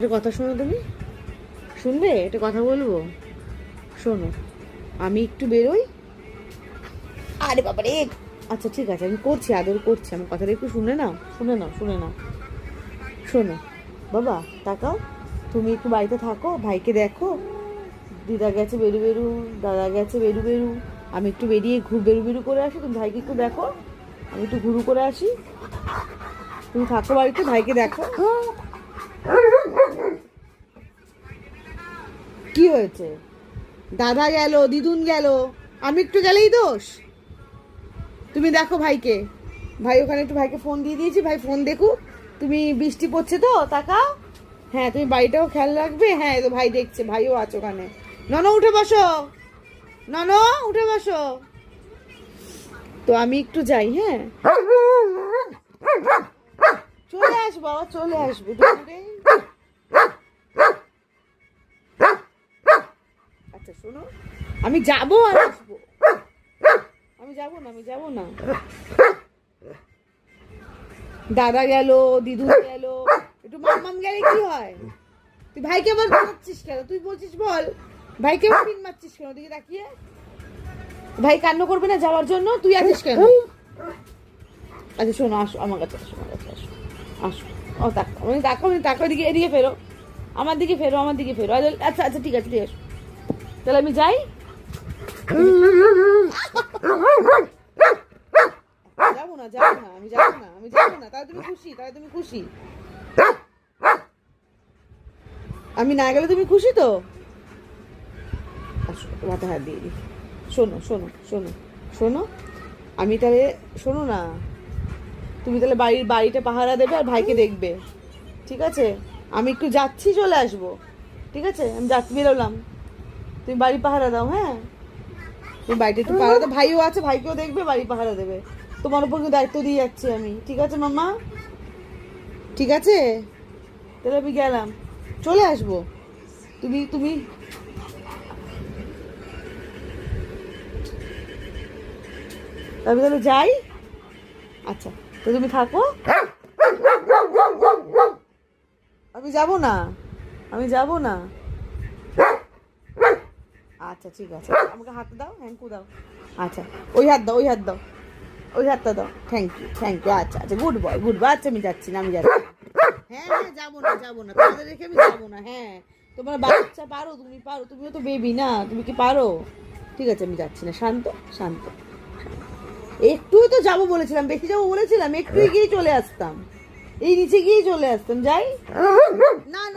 একটা কথা শোনো তুমি। শুনবে? একটা কথা বলব? শোনো আমি একটু বেরোই। আরে বাবা রে আচ্ছা ঠিক আছে আমি করছি আদর করছি আমার কথাটা একটু শুনে নাও শুনে নাও শুনে নাও। শোনো বাবা তাকাও তুমি একটু বাড়িতে থাকো ভাইকে দেখো। দিদা গেছে বেরু বেরু দাদা গেছে বেরু বেরু। আমি একটু বেরিয়ে ঘুর বেরু বেরু করে আসি তুমি ভাইকে একটু দেখো। আমি একটু ঘুরু করে আসি। তুমি থাকো বাড়িতে ভাইকে দেখো। কি হয়েছে? দাদা গেল, দিদুন গেল, আমি একটু গেলেই দোষ? তুমি দেখো ভাইকে। ভাই, ওখানে একটু ভাইকে ফোন দিয়ে দিয়েছি। ভাই ফোন দেখুক। তুমি বৃষ্টি পড়ছে তো, তাকাও। হ্যাঁ তুমি বাড়িটাও খেয়াল রাখবে? হ্যাঁ তো ভাই দেখছে, ভাইও আছে ওখানে। নন উঠে বসো। নন উঠে বসো। তো আমি একটু যাই হ্যাঁ? চলে আসব বাবা চলে আসব আচ্ছা শোনো। আমি যাব আর আসব। আমি যাব না, আমি যাব না। দাদা গেল, দিদু গেল। একটু মাম্মাম গেলে কি হয়? তুই ভাইকে আবার মারছিস কেন? তুই বলছিস বল। ভাইকে পিন মারছিস কেন? দিকে তাকিয়ে। ভাই কান্না করবে না যাওয়ার জন্য? তুই আছিস কেন? আচ্ছা শোনো, আসো, আমার কাছে আসো, আমার কাছে আসো। আসো। ও, তাকো মানে তাকো দিকে এদিকে ফেরো। আমার দিকে ফেরো, আমার দিকে ফেরো। আচ্ছা আচ্ছা ঠিক আছে ঠিক আছে। তাহলে আমি যাই? যাব না যাব না, আমি যাব না, আমি যাব না, তাহলে খুশি, তাহলে তুমি খুশি। আমি না গেলে তুমি খুশি তো? মাথা হাত দিয়ে শোনো শোনো শোনো শোনো, আমি তাহলে, শোনো না, তুমি তাহলে বাড়ির, বাড়িটা পাহারা দেবে আর ভাইকে দেখবে। ঠিক আছে? আমি একটু যাচ্ছি, চলে আসব। ঠিক আছে? আমি যাচ্ছি, বেরোলাম। তুমি বাড়ি পাহারা দাও হ্যাঁ? তুমি বাড়িটা একটু পাহারা দাও। ভাইও আছে, ভাইকেও দেখবে, বাড়ি পাহারা দেবে। তোমার উপর কিন্তু দায়িত্ব দিয়ে যাচ্ছি আমি। ঠিক আছে মামা ঠিক আছে? তাহলে আমি গেলাম। চলে আসব। তুমি তুমি। আমি তাহলে যাই। আচ্ছা তো তুমি থাকো। আমি যাব না। আমি যাব না। আচ্ছা ঠিক আছে। আমাকে হাত দাও হ্যাঙ্কু দাও। আচ্ছা ওই হাত দাও, ওই হাত দাও। ওই হাতটা দাও। থ্যাংক ইউ থ্যাংক ইউ আচ্ছা আচ্ছা গুড বয় গুড বয় আচ্ছা আমি যাচ্ছি না, আমি যাচ্ছি হ্যাঁ হ্যাঁ যাব না যাব না। তোমাদের রেখে আমি যাব না হ্যাঁ। তোমার বাচ্চা পারো, তুমি পারো, তুমিও তো বেবি না, তুমি কি পারো? ঠিক আছে, আমি যাচ্ছি না। শান্ত শান্ত। একটুই তো যাব বলেছিলাম, বেশি যাব বলেছিলাম, একটুই গিয়ে চলে আসতাম। এই নিচে গিয়ে চলে আসতাম, যাই। না না